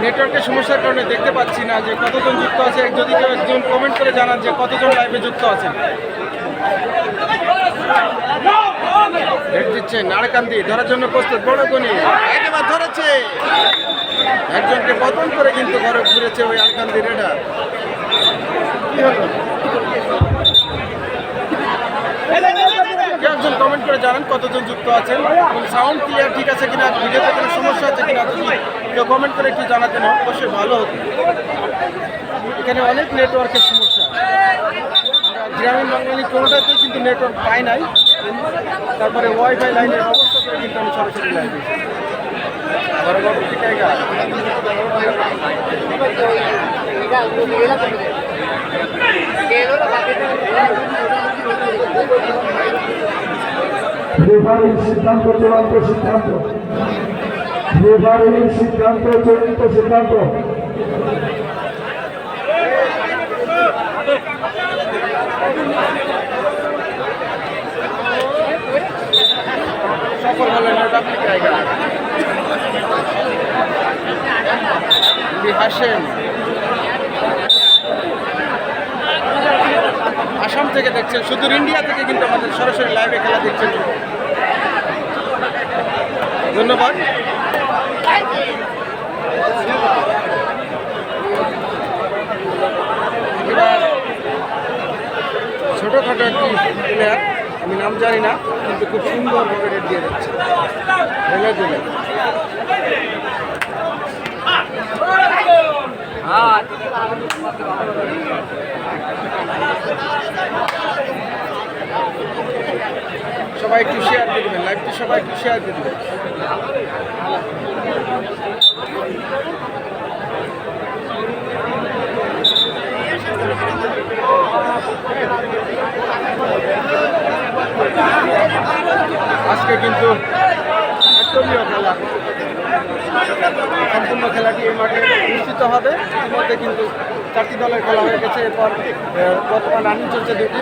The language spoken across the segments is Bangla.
নেটওয়ার্কের সমস্যার কারণে দেখতে পাচ্ছি না যে কতজন যুক্ত আছে। যদি কেউ একজন কমেন্ট করে জানান যে কতজন লাইভে যুক্ত আছেন। হেড দিচ্ছে নাড়কান্দি ধরার জন্য প্রস্তুত ধরেছে। করে কিন্তু ঘরে ওই কমেন্ট করে জানান কতজন যুক্ত আছেন। সাউন্ড ক্লিয়ার ঠিক আছে কিনা ভিডিওতে কোনো সমস্যা আছে কিনা? কেউ কমেন্ট করে একটু জানাতেন, অবশ্যই ভালো হতো। এখানে অনেক নেটওয়ার্কের সমস্যা। গ্রামীণ বাঙালি কোনোটাতেই কিন্তু নেটওয়ার্ক পাই নাই। তারপরে ওয়াইফাই লাইনের করে কিন্তু আমি সরাসরি লাইনে সিদ্ধান্ত চূড়ান্ত সিদ্ধান্ত রেফারির সিদ্ধান্ত চূড়ান্ত সিদ্ধান্ত। আসাম থেকে দেখছেন, শুধু ইন্ডিয়া থেকে কিন্তু আমাদের সরাসরি লাইভে খেলা দেখছেন। ধন্যবাদ। একটি প্লেয়ার আমি নাম জানি না, কিন্তু খুব সুন্দরভাবে রেড দিয়ে যাচ্ছে সবাই একটু শেয়ার দিয়ে দেবেন লাইভটি সবাই একটু শেয়ার দিয়ে দেবেন। আজকে কিন্তু খেলা সম্পূর্ণ খেলাটি এই মাঠে অনুষ্ঠিত হবে। ইতিমধ্যে কিন্তু চারটি দলের খেলা হয়ে গেছে। এরপর বর্তমান রানিং চলছে দুটি।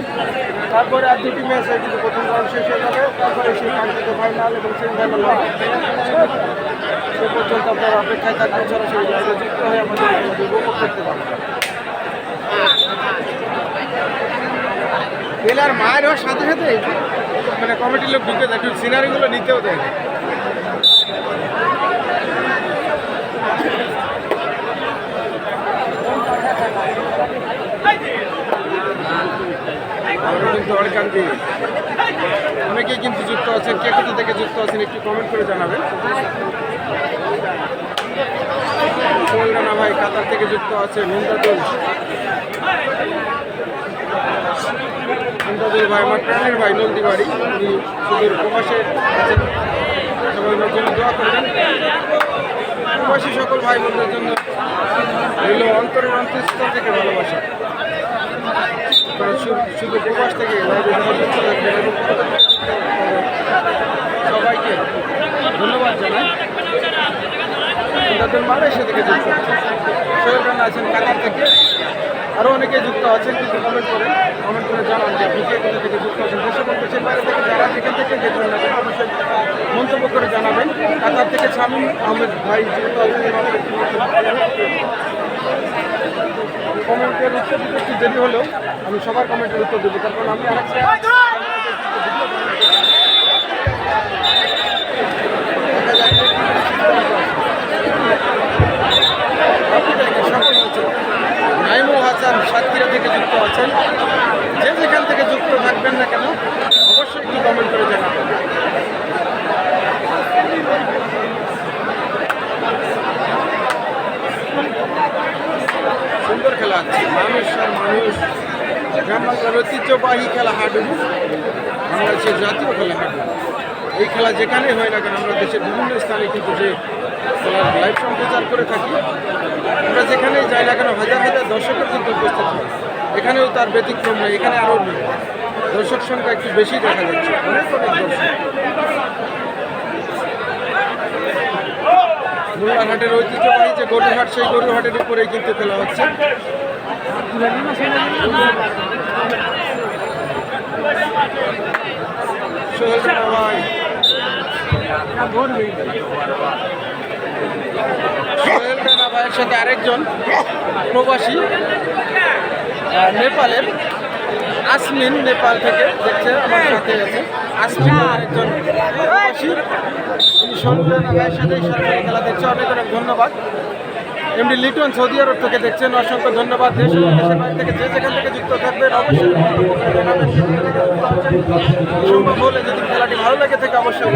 তারপরে আর দুটি ম্যাচ হয়ে কিন্তু প্রথম রাউন্ড শেষ হয়ে যাবে। তারপরে সেই কাঙ্ক্ষিত ফাইনাল এবং সেমিফাইনাল হবে সে পর্যন্ত আপনারা অপেক্ষায় থাকবেন। সরাসরি যুক্ত হয়ে আমাদের উপভোগ করতে পারবেন প্লেয়ার মায়ের হওয়ার সাথে সাথে মানে কমিটির লোক ঢুকে একটু সিনারিগুলো নিতেও দেয় কিন্তু অনেকেই কিন্তু যুক্ত আছেন। কে কোথা থেকে যুক্ত আছেন একটু কমেন্ট করে জানাবেন। রানা ভাই, কাতার থেকে যুক্ত আছে মুমতাজুল মুমতাজুল ভাই, আমার প্রাণের ভাই নলদি বাড়ি উনি সুদূর প্রবাসে আছেন। সবাই জন্য দোয়া করবেন। প্রবাসী সকল ভাই বোনদের জন্য রইল অন্তরের অন্তঃস্থল থেকে ভালোবাসা। কারণ শুধু প্রবাস থেকে সবাইকে ধন্যবাদ জানাই। তাদের মালয়েশিয়া থেকে যুক্ত আছেন সোহেল আছেন কাতার থেকে। আরও অনেকে যুক্ত আছেন, কিন্তু কমেন্ট করেন কমেন্ট করে জানান যে আপনি কে থেকে যুক্ত আছেন। দেশে এবং দেশের বাইরে থেকে যারা যেখান থেকে দেখবেন না কেন অবশ্যই মন্তব্য করে জানাবেন। কাতার থেকে শামীম আহমেদ ভাই যুক্ত আছেন। কমেন্টের উত্তর দিতে একটু দেরি হলেও আমি সবার কমেন্টের উত্তর দেবো। তারপর আমি আরেকটা দেখা যাক কে কি সিদ্ধান্ত আছে। থেকে সফল হয়েছে নাইমুল হাসান সাতক্ষীরা থেকে যুক্ত আছেন। যে যেখান থেকে যুক্ত থাকবেন না কেন, অবশ্যই একটু কমেন্ট করে জানাবেন। সুন্দর খেলা আছে। মানুষ আর মানুষ বাংলার ঐতিহ্যবাহী খেলা হাডুডু। বাংলাদেশের জাতীয় খেলা হাডুডু। এই খেলা যেখানেই হয় না কেন, আমরা দেশের বিভিন্ন স্থানে কিন্তু যে লাইভ সম্প্রচার করে থাকি। আমরা যেখানেই যাই না কেন, হাজার হাজার দর্শকের কিন্তু উপস্থিত হয়। এখানেও তার ব্যতিক্রম নেই, এখানে আরও নেই। দর্শক সংখ্যা একটু বেশি দেখা যাচ্ছে। অনেক অনেক দর্শক। ঐতিহ্যবাহী যে গরুহাট সেই গরুহাটের উপরেই কিন্তু খেলা হচ্ছে। সোহেল ভাই সোহেল সাথে আরেকজন প্রবাসী নেপালের আসমিন নেপাল থেকে দেখছে, আমার সাথে আছে। আসমিন নামের একজন প্রবাসী, তিনি ভাইয়ের সাথে সরকারি খেলা দেখছে। অনেক অনেক ধন্যবাদ। এমডি লিটন সৌদি আরব থেকে দেখছেন। অসংখ্য ধন্যবাদ। দেশ থেকে যে যেখান থেকে যুক্ত থাকবেন, অবশ্যই সম্ভব হলে যদি খেলাটি ভালো লাগে থেকে, অবশ্যই।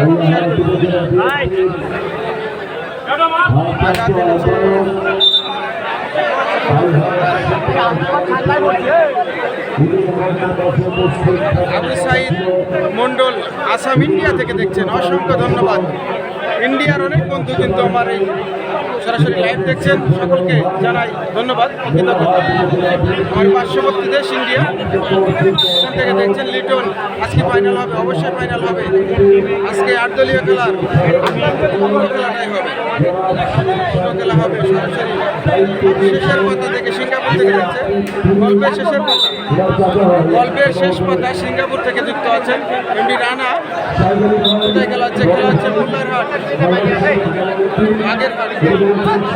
আবু সাইদ মন্ডল আসাম ইন্ডিয়া থেকে দেখছেন। অসংখ্য ধন্যবাদ। ইন্ডিয়ার অনেক বন্ধু কিন্তু আমার এই সরাসরি লাইভ দেখছেন। সকলকে জানাই ধন্যবাদ। আমার পার্শ্ববর্তী দেশ ইন্ডিয়া। এখান থেকে দেখছেন লিটন। আজকে ফাইনাল হবে, অবশ্যই ফাইনাল হবে। আজকে আট দলীয় খেলার খেলাটাই হবে। খেলা হবে সরাসরি। শেষের পাতা থেকে সিঙ্গাপুর থেকে দেখছে গল্পের শেষের পাতা। গল্পের শেষ পাতা সিঙ্গাপুর থেকে যুক্ত আছেন এমডি রানা। হচ্ছে খেলা হচ্ছে মুল্লার হাট আগের দর্শকের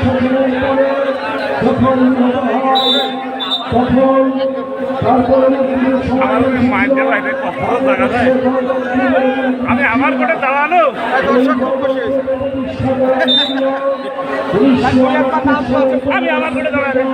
উৎসবের পরে যখন তখন আমি আমার কোটে দাঁড়ানো আমি আমার কোটে দাঁড়ানো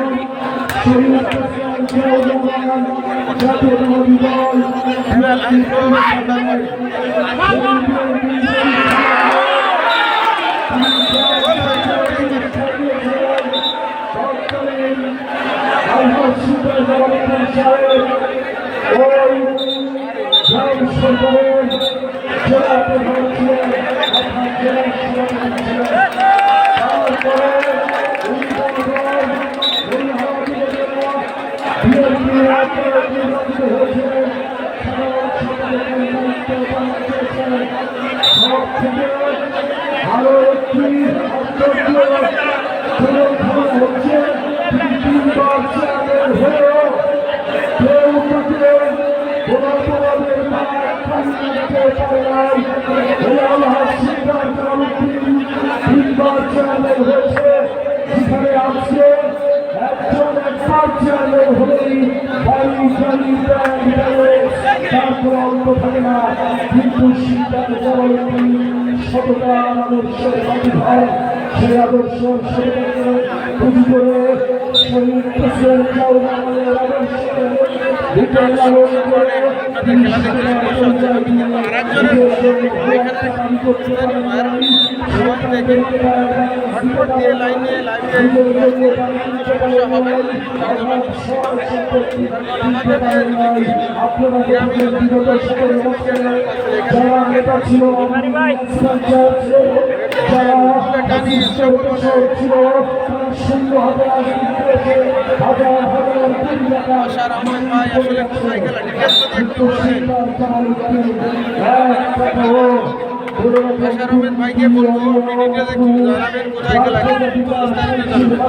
তারপর অন্য থাকে না কিন্তু বাড়িঘর সেই আদর্শ পুঁজি করে লাইনে লাইনে যারা নেতা ছিল ছিল হাতে হাজার হাজার কোটি টাকা আশার আহমেদ ভাই আসলে কোথায় খেলা ডিফেন্স যদি একটু বলতেন আশার আহমেদ ভাইকে বলব আপনি ডিটেলস জানাবেন কোথায় খেলা বিস্তারিত জানাবেন